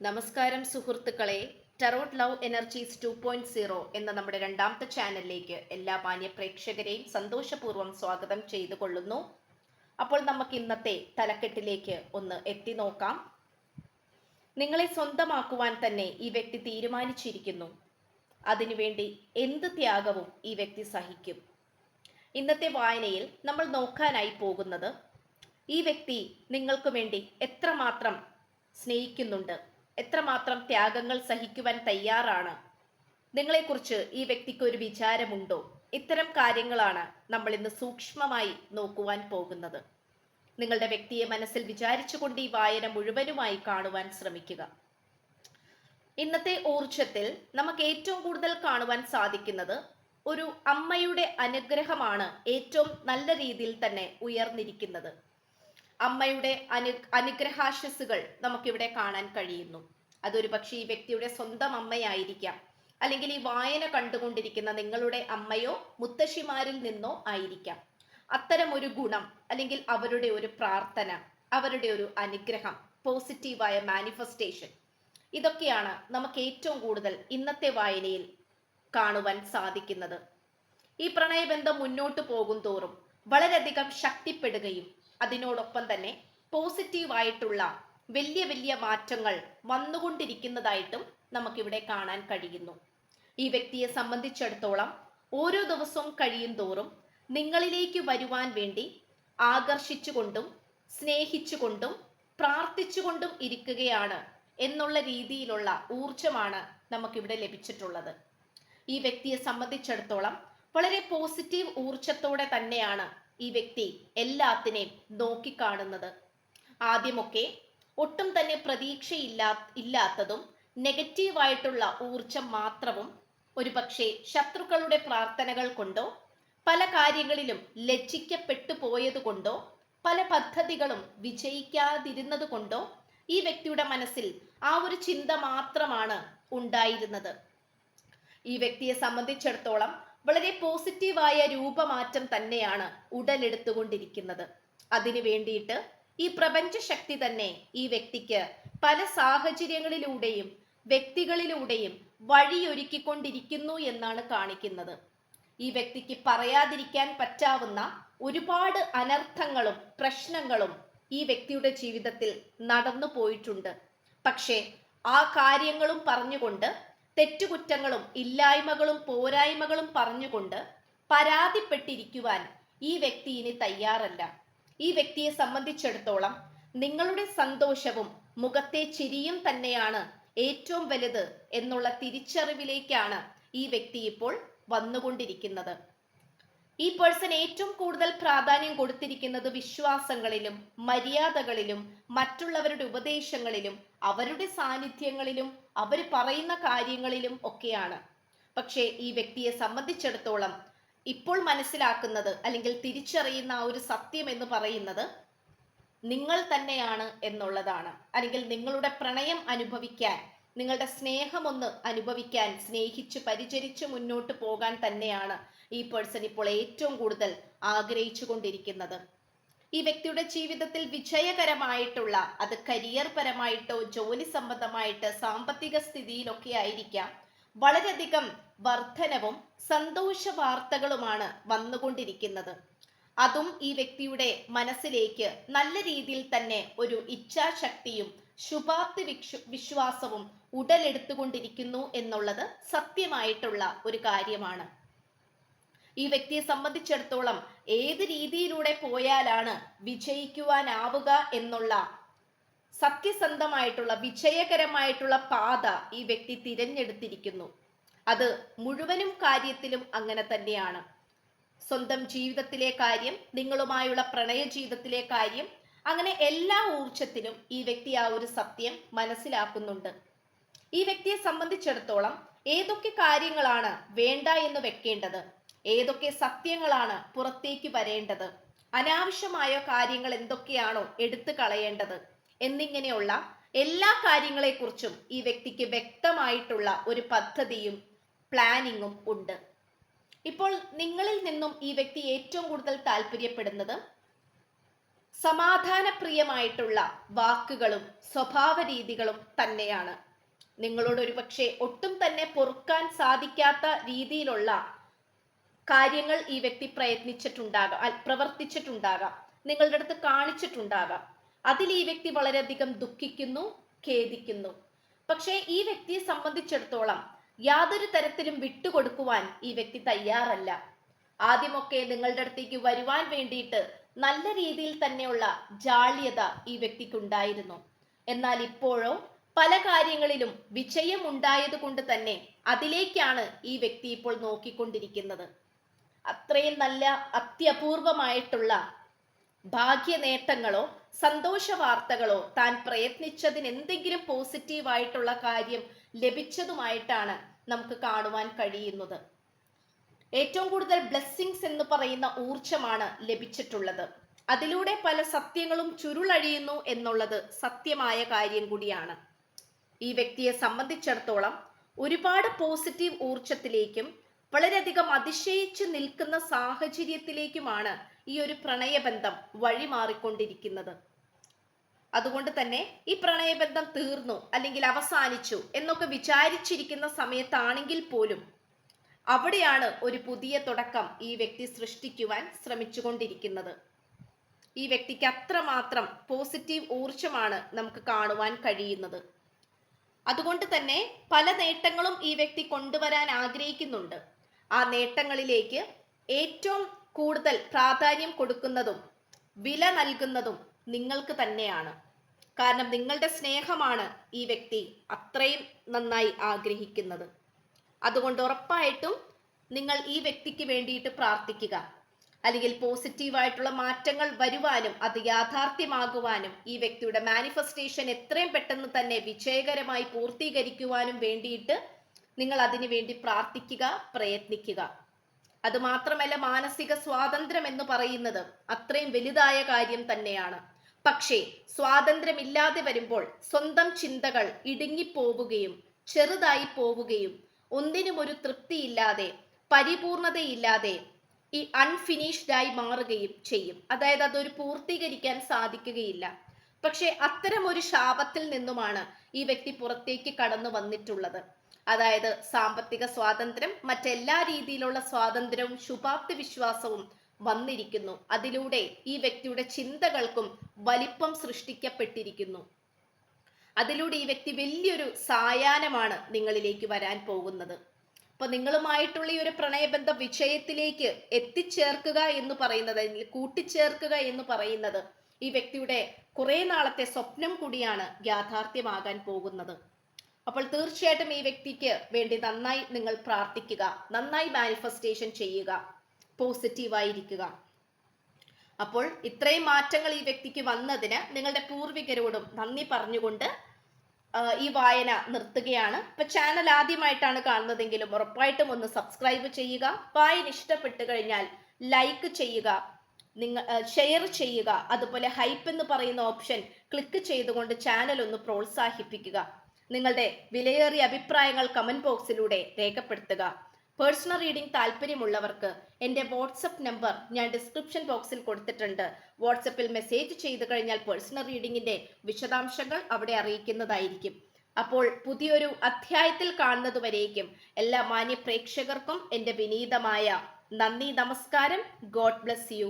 നമസ്കാരം സുഹൃത്തുക്കളെ tarot love energies two point zero എന്ന നമ്മുടെ രണ്ടാമത്തെ ചാനലിലേക്ക് എല്ലാ മാന്യ പ്രേക്ഷകരെയും സന്തോഷപൂർവം സ്വാഗതം ചെയ്തു കൊള്ളുന്നു അപ്പോൾ നമുക്ക് ഇന്നത്തെ തലക്കെട്ടിലേക്ക് ഒന്ന് എത്തി നോക്കാം. നിങ്ങളെ സ്വന്തമാക്കുവാൻ തന്നെ ഈ വ്യക്തി തീരുമാനിച്ചിരിക്കുന്നു. അതിനുവേണ്ടി എന്ത് ത്യാഗവും ഈ വ്യക്തി സഹിക്കും. ഇന്നത്തെ വായനയിൽ നമ്മൾ നോക്കാനായി പോകുന്നത് ഈ വ്യക്തി നിങ്ങൾക്ക് വേണ്ടി എത്രമാത്രം സ്നേഹിക്കുന്നുണ്ട്. എത്രമാത്രം ത്യാഗങ്ങൾ സഹിക്കുവാൻ തയ്യാറാണ്? നിങ്ങളെക്കുറിച്ച് ഈ വ്യക്തിക്ക് ഒരു വിചാരമുണ്ടോ? ഇത്തരം കാര്യങ്ങളാണ് നമ്മൾ ഇന്ന് സൂക്ഷ്മമായി നോക്കുവാൻ പോകുന്നത്. നിങ്ങളുടെ വ്യക്തിയെ മനസ്സിൽ വിചാരിച്ചുകൊണ്ട് ഈ വായന മുഴുവനുമായി കാണുവാൻ ശ്രമിക്കുക. ഇന്നത്തെ ഊർജത്തിൽ നമുക്ക് ഏറ്റവും കൂടുതൽ കാണുവാൻ സാധിക്കുന്നത് ഒരു അമ്മയുടെ അനുഗ്രഹമാണ് ഏറ്റവും നല്ല രീതിയിൽ തന്നെ ഉയർന്നിരിക്കുന്നത്. അമ്മയുടെ അനു അനുഗ്രഹാശസ്സുകൾ നമുക്കിവിടെ കാണാൻ കഴിയുന്നു. അതൊരു പക്ഷേ ഈ വ്യക്തിയുടെ സ്വന്തം അമ്മയായിരിക്കാം. അല്ലെങ്കിൽ ഈ വായന കണ്ടുകൊണ്ടിരിക്കുന്ന നിങ്ങളുടെ അമ്മയോ മുത്തശ്ശിമാരിൽ നിന്നോ ആയിരിക്കാം. അത്തരം ഒരു ഗുണം അല്ലെങ്കിൽ അവരുടെ ഒരു പ്രാർത്ഥന അവരുടെ ഒരു അനുഗ്രഹം പോസിറ്റീവായ മാനിഫെസ്റ്റേഷൻ ഇതൊക്കെയാണ് നമുക്ക് ഏറ്റവും കൂടുതൽ ഇന്നത്തെ വായനയിൽ കാണുവാൻ സാധിക്കുന്നത്. ഈ പ്രണയബന്ധം മുന്നോട്ട് പോകും തോറും വളരെയധികം ശക്തിപ്പെടുകയും അതിനോടൊപ്പം തന്നെ പോസിറ്റീവായിട്ടുള്ള വലിയ വലിയ മാറ്റങ്ങൾ വന്നുകൊണ്ടിരിക്കുന്നതായിട്ടും നമുക്കിവിടെ കാണാൻ കഴിയുന്നു. ഈ വ്യക്തിയെ സംബന്ധിച്ചിടത്തോളം ഓരോ ദിവസവും കഴിയും തോറും നിങ്ങളിലേക്ക് വരുവാൻ വേണ്ടി ആകർഷിച്ചുകൊണ്ടും സ്നേഹിച്ചുകൊണ്ടും പ്രാർത്ഥിച്ചുകൊണ്ടും ഇരിക്കുകയാണ് എന്നുള്ള രീതിയിലുള്ള ഊർജമാണ് നമുക്കിവിടെ ലഭിച്ചിട്ടുള്ളത്. ഈ വ്യക്തിയെ സംബന്ധിച്ചിടത്തോളം വളരെ പോസിറ്റീവ് ഊർജത്തോടെ തന്നെയാണ് ഈ വ്യക്തി എല്ലാത്തിനെയും നോക്കിക്കാണുന്നത്. ആദ്യമൊക്കെ ഒട്ടും തന്നെ പ്രതീക്ഷയില്ലാ ഇല്ലാത്തതും നെഗറ്റീവായിട്ടുള്ള ഊർജം മാത്രവും ഒരുപക്ഷെ ശത്രുക്കളുടെ പ്രാർത്ഥനകൾ കൊണ്ടോ പല കാര്യങ്ങളിലും ലജ്ജിക്കപ്പെട്ടു പോയതുകൊണ്ടോ പല പദ്ധതികളും വിജയിക്കാതിരുന്നത് കൊണ്ടോ ഈ വ്യക്തിയുടെ മനസ്സിൽ ആ ഒരു ചിന്ത മാത്രമാണ് ഉണ്ടായിരുന്നത്. ഈ വ്യക്തിയെ സംബന്ധിച്ചിടത്തോളം വളരെ പോസിറ്റീവായ രൂപമാറ്റം തന്നെയാണ് ഉടലെടുത്തുകൊണ്ടിരിക്കുന്നത്. അതിനു വേണ്ടിയിട്ട് ഈ പ്രപഞ്ച ശക്തി തന്നെ ഈ വ്യക്തിക്ക് പല സാഹചര്യങ്ങളിലൂടെയും വ്യക്തികളിലൂടെയും വഴിയൊരുക്കിക്കൊണ്ടിരിക്കുന്നു എന്നാണ് കാണിക്കുന്നത്. ഈ വ്യക്തിക്ക് പറയാതിരിക്കാൻ പറ്റാവുന്ന ഒരുപാട് അനർത്ഥങ്ങളും പ്രശ്നങ്ങളും ഈ വ്യക്തിയുടെ ജീവിതത്തിൽ നടന്നു പോയിട്ടുണ്ട്. പക്ഷേ ആ കാര്യങ്ങളും പറഞ്ഞുകൊണ്ട് തെറ്റുകുറ്റങ്ങളും ഇല്ലായ്മകളും പോരായ്മകളും പറഞ്ഞുകൊണ്ട് പരാതിപ്പെട്ടിരിക്കുവാൻ ഈ വ്യക്തി ഇനി തയ്യാറല്ല. ഈ വ്യക്തിയെ സംബന്ധിച്ചിടത്തോളം നിങ്ങളുടെ സന്തോഷവും മുഖത്തെ ചിരിയും തന്നെയാണ് ഏറ്റവും വലുത് എന്നുള്ള തിരിച്ചറിവിലേക്കാണ് ഈ വ്യക്തി ഇപ്പോൾ വന്നുകൊണ്ടിരിക്കുന്നത്. ഈ പേഴ്സൺ ഏറ്റവും കൂടുതൽ പ്രാധാന്യം കൊടുത്തിരിക്കുന്നത് വിശ്വാസങ്ങളിലും മര്യാദകളിലും മറ്റുള്ളവരുടെ ഉപദേശങ്ങളിലും അവരുടെ സാന്നിധ്യങ്ങളിലും അവർ പറയുന്ന കാര്യങ്ങളിലും ഒക്കെയാണ്. പക്ഷേ ഈ വ്യക്തിയെ സംബന്ധിച്ചിടത്തോളം ഇപ്പോൾ മനസ്സിലാക്കുന്നത് അല്ലെങ്കിൽ തിരിച്ചറിയുന്ന ആ ഒരു സത്യം എന്ന് പറയുന്നത് നിങ്ങൾ തന്നെയാണ് എന്നുള്ളതാണ്. അല്ലെങ്കിൽ നിങ്ങളുടെ പ്രണയം അനുഭവിക്കാൻ നിങ്ങളുടെ സ്നേഹമൊന്ന് അനുഭവിക്കാൻ സ്നേഹിച്ച് പരിചരിച്ച് മുന്നോട്ട് പോകാൻ തന്നെയാണ് ഈ പേഴ്സൺ ഇപ്പോൾ ഏറ്റവും കൂടുതൽ ആഗ്രഹിച്ചു കൊണ്ടിരിക്കുന്നത് ഈ വ്യക്തിയുടെ ജീവിതത്തിൽ വിജയകരമായിട്ടുള്ള അത് കരിയർ പരമായിട്ടോ ജോലി സംബന്ധമായിട്ട് സാമ്പത്തിക സ്ഥിതിയിലൊക്കെ ആയിരിക്കാം. വളരെയധികം വർധനവും സന്തോഷ വാർത്തകളുമാണ് വന്നുകൊണ്ടിരിക്കുന്നത്. അതും ഈ വ്യക്തിയുടെ മനസ്സിലേക്ക് നല്ല രീതിയിൽ തന്നെ ഒരു ഇച്ഛാശക്തിയും ശുഭാപ്തി വിശ്വ വിശ്വാസവും ഉടലെടുത്തുകൊണ്ടിരിക്കുന്നു എന്നുള്ളത് സത്യമായിട്ടുള്ള ഒരു കാര്യമാണ്. ഈ വ്യക്തിയെ സംബന്ധിച്ചിടത്തോളം ഏത് രീതിയിലൂടെ പോയാലാണ് വിജയിക്കുവാനാവുക എന്നുള്ള സത്യസന്ധമായിട്ടുള്ള വിജയകരമായിട്ടുള്ള പാത ഈ വ്യക്തി തിരഞ്ഞെടുത്തിരിക്കുന്നു. അത് മുഴുവനും കാര്യത്തിലും അങ്ങനെ തന്നെയാണ്. സ്വന്തം ജീവിതത്തിലെ കാര്യം നിങ്ങളുമായുള്ള പ്രണയ ജീവിതത്തിലെ കാര്യം അങ്ങനെ എല്ലാ ഊർജത്തിലും ഈ വ്യക്തി ആ ഒരു സത്യം മനസ്സിലാക്കുന്നുണ്ട്. ഈ വ്യക്തിയെ സംബന്ധിച്ചിടത്തോളം ഏതൊക്കെ കാര്യങ്ങളാണ് വേണ്ട എന്ന് വെക്കേണ്ടത്? ഏതൊക്കെ സത്യങ്ങളാണ് പുറത്തേക്ക് വരേണ്ടത്? അനാവശ്യമായ കാര്യങ്ങൾ എന്തൊക്കെയാണോ എടുത്തു കളയേണ്ടത്? എന്നിങ്ങനെയുള്ള എല്ലാ കാര്യങ്ങളെക്കുറിച്ചും ഈ വ്യക്തിക്ക് വ്യക്തമായിട്ടുള്ള ഒരു പദ്ധതിയും പ്ലാനിങ്ങും ഉണ്ട്. ഇപ്പോൾ നിങ്ങളിൽ നിന്നും ഈ വ്യക്തി ഏറ്റവും കൂടുതൽ താല്പര്യപ്പെടുന്നത് സമാധാനപ്രിയമായിട്ടുള്ള വാക്കുകളും സ്വഭാവ രീതികളും തന്നെയാണ്. നിങ്ങളോട് ഒരുപക്ഷെ ഒട്ടും തന്നെ പൊറുക്കാൻ സാധിക്കാത്ത രീതിയിലുള്ള കാര്യങ്ങൾ ഈ വ്യക്തി പ്രയത്നിച്ചിട്ടുണ്ടാകാം പ്രവർത്തിച്ചിട്ടുണ്ടാകാം നിങ്ങളുടെ അടുത്ത് കാണിച്ചിട്ടുണ്ടാകാം. അതിൽ ഈ വ്യക്തി വളരെയധികം ദുഃഖിക്കുന്നു ഖേദിക്കുന്നു. പക്ഷേ ഈ വ്യക്തിയെ സംബന്ധിച്ചിടത്തോളം യാതൊരു തരത്തിലും വിട്ടുകൊടുക്കുവാൻ ഈ വ്യക്തി തയ്യാറല്ല. ആദ്യമൊക്കെ നിങ്ങളുടെ അടുത്തേക്ക് വരുവാൻ വേണ്ടിയിട്ട് നല്ല രീതിയിൽ തന്നെയുള്ള ജാള്യത ഈ വ്യക്തിക്കുണ്ടായിരുന്നു. എന്നാൽ ഇപ്പോഴോ പല കാര്യങ്ങളിലും വിജയം ഉണ്ടായത് കൊണ്ട് തന്നെ അതിലേക്കാണ് ഈ വ്യക്തി ഇപ്പോൾ നോക്കിക്കൊണ്ടിരിക്കുന്നത്. അത്രയും നല്ല അത്യപൂർവമായിട്ടുള്ള ഭാഗ്യ നേട്ടങ്ങളോ സന്തോഷ വാർത്തകളോ താൻ പ്രയത്നിച്ചതിന് എന്തെങ്കിലും പോസിറ്റീവായിട്ടുള്ള കാര്യം ലഭിച്ചതുമായിട്ടാണ് നമുക്ക് കാണുവാൻ കഴിയുന്നത്. ഏറ്റവും കൂടുതൽ ബ്ലെസ്സിങ്സ് എന്ന് പറയുന്ന ഊർജമാണ് ലഭിച്ചിട്ടുള്ളത്. അതിലൂടെ പല സത്യങ്ങളും ചുരുളഴിയുന്നു എന്നുള്ളത് സത്യമായ കാര്യം കൂടിയാണ്. ഈ വ്യക്തിയെ സംബന്ധിച്ചിടത്തോളം ഒരുപാട് പോസിറ്റീവ് ഊർജത്തിലേക്കും വളരെയധികം അതിശയിച്ചു നിൽക്കുന്ന സാഹചര്യത്തിലേക്കുമാണ് ഈ ഒരു പ്രണയബന്ധം വഴിമാറിക്കൊണ്ടിരിക്കുന്നത്. അതുകൊണ്ട് തന്നെ ഈ പ്രണയബന്ധം തീർന്നു അല്ലെങ്കിൽ അവസാനിച്ചു എന്നൊക്കെ വിചാരിച്ചിരിക്കുന്ന സമയത്താണെങ്കിൽ പോലും അവിടെയാണ് ഒരു പുതിയ തുടക്കം ഈ വ്യക്തി സൃഷ്ടിക്കുവാൻ ശ്രമിച്ചുകൊണ്ടിരിക്കുന്നത്. ഈ വ്യക്തിക്ക് അത്രമാത്രം പോസിറ്റീവ് ഊർജമാണ് നമുക്ക് കാണുവാൻ കഴിയുന്നത്. അതുകൊണ്ട് തന്നെ പല നേട്ടങ്ങളും ഈ വ്യക്തി കൊണ്ടുവരാൻ ആഗ്രഹിക്കുന്നുണ്ട്. ആ നേട്ടങ്ങളിലേക്ക് ഏറ്റവും കൂടുതൽ പ്രാധാന്യം കൊടുക്കുന്നതും വില നൽകുന്നതും നിങ്ങൾക്ക് തന്നെയാണ്. കാരണം നിങ്ങളുടെ സ്നേഹമാണ് ഈ വ്യക്തി അത്രയും നന്നായി ആഗ്രഹിക്കുന്നത്. അതുകൊണ്ട് ഉറപ്പായിട്ടും നിങ്ങൾ ഈ വ്യക്തിക്ക് വേണ്ടിയിട്ട് പ്രാർത്ഥിക്കുക. അല്ലെങ്കിൽ പോസിറ്റീവായിട്ടുള്ള മാറ്റങ്ങൾ വരുവാനും അത് യാഥാർത്ഥ്യമാകുവാനും ഈ വ്യക്തിയുടെ മാനിഫെസ്റ്റേഷൻ എത്രയും പെട്ടെന്ന് തന്നെ വിജയകരമായി പൂർത്തീകരിക്കുവാനും വേണ്ടിയിട്ട് നിങ്ങൾ അതിനു വേണ്ടി പ്രാർത്ഥിക്കുക പ്രയത്നിക്കുക. അതുമാത്രമല്ല മാനസിക സ്വാതന്ത്ര്യം എന്ന് പറയുന്നത് അത്രയും വലുതായ കാര്യം തന്നെയാണ്. പക്ഷേ സ്വാതന്ത്ര്യമില്ലാതെ വരുമ്പോൾ സ്വന്തം ചിന്തകൾ ഇടുങ്ങിപ്പോവുകയും ചെറുതായി പോവുകയും ഒന്നിനും ഒരു തൃപ്തിയില്ലാതെ പരിപൂർണതയില്ലാതെ ഈ അൺഫിനിഷ്ഡായി മാറുകയും ചെയ്യും. അതായത് അതൊരു പൂർത്തീകരിക്കാൻ സാധിക്കുകയില്ല. പക്ഷെ അത്തരം ഒരു ശാപത്തിൽ നിന്നുമാണ് ഈ വ്യക്തി പുറത്തേക്ക് കടന്നു വന്നിട്ടുള്ളത്. അതായത് സാമ്പത്തിക സ്വാതന്ത്ര്യം മറ്റെല്ലാ രീതിയിലുള്ള സ്വാതന്ത്ര്യവും ശുഭാപ്തി വിശ്വാസവും വന്നിരിക്കുന്നു. അതിലൂടെ ഈ വ്യക്തിയുടെ ചിന്തകൾക്കും വലിപ്പം സൃഷ്ടിക്കപ്പെട്ടിരിക്കുന്നു. അതിലൂടെ ഈ വ്യക്തി വലിയൊരു സായാഹ്നമാണ് നിങ്ങളിലേക്ക് വരാൻ പോകുന്നത്. അപ്പൊ നിങ്ങളുമായിട്ടുള്ള ഈ ഒരു പ്രണയബന്ധ വിജയത്തിലേക്ക് എത്തിച്ചേർക്കുക എന്ന് പറയുന്നത് അല്ലെങ്കിൽ കൂട്ടിച്ചേർക്കുക എന്ന് പറയുന്നത് ഈ വ്യക്തിയുടെ കുറെ നാളത്തെ സ്വപ്നം കൂടിയാണ് യാഥാർത്ഥ്യമാകാൻ പോകുന്നത്. അപ്പോൾ തീർച്ചയായിട്ടും ഈ വ്യക്തിക്ക് വേണ്ടി നന്നായി നിങ്ങൾ പ്രാർത്ഥിക്കുക നന്നായി മാനിഫെസ്റ്റേഷൻ ചെയ്യുക പോസിറ്റീവായിരിക്കുക അപ്പോൾ ഇത്രയും മാറ്റങ്ങൾ ഈ വ്യക്തിക്ക് വന്നതിന് നിങ്ങളുടെ പൂർവികരോടും നന്ദി പറഞ്ഞുകൊണ്ട് ഈ വായന നിർത്തുകയാണ്. ഇപ്പൊ ചാനൽ ആദ്യമായിട്ടാണ് കാണുന്നതെങ്കിലും ഉറപ്പായിട്ടും ഒന്ന് സബ്സ്ക്രൈബ് ചെയ്യുക. വായന ഇഷ്ടപ്പെട്ടു കഴിഞ്ഞാൽ ലൈക്ക് ചെയ്യുക. നിങ്ങൾ ഷെയർ ചെയ്യുക. അതുപോലെ ഹൈപ്പ് എന്ന് പറയുന്ന ഓപ്ഷൻ ക്ലിക്ക് ചെയ്തുകൊണ്ട് ചാനൽ ഒന്ന് പ്രോത്സാഹിപ്പിക്കുക. നിങ്ങളുടെ വിലയേറിയ അഭിപ്രായങ്ങൾ കമന്റ് ബോക്സിലൂടെ രേഖപ്പെടുത്തുക. പേഴ്സണൽ റീഡിംഗ് താല്പര്യമുള്ളവർക്ക് എന്റെ വാട്സപ്പ് നമ്പർ ഞാൻ ഡിസ്ക്രിപ്ഷൻ ബോക്സിൽ കൊടുത്തിട്ടുണ്ട്. വാട്സപ്പിൽ മെസ്സേജ് ചെയ്തു കഴിഞ്ഞാൽ പേഴ്സണൽ റീഡിങ്ങിന്റെ വിശദാംശങ്ങൾ അവിടെ അറിയിക്കുന്നതായിരിക്കും. അപ്പോൾ പുതിയൊരു അധ്യായത്തിൽ കാണുന്നതുവരേക്കും എല്ലാ മാന്യ പ്രേക്ഷകർക്കും എന്റെ വിനീതമായ നന്ദി നമസ്കാരം. God bless you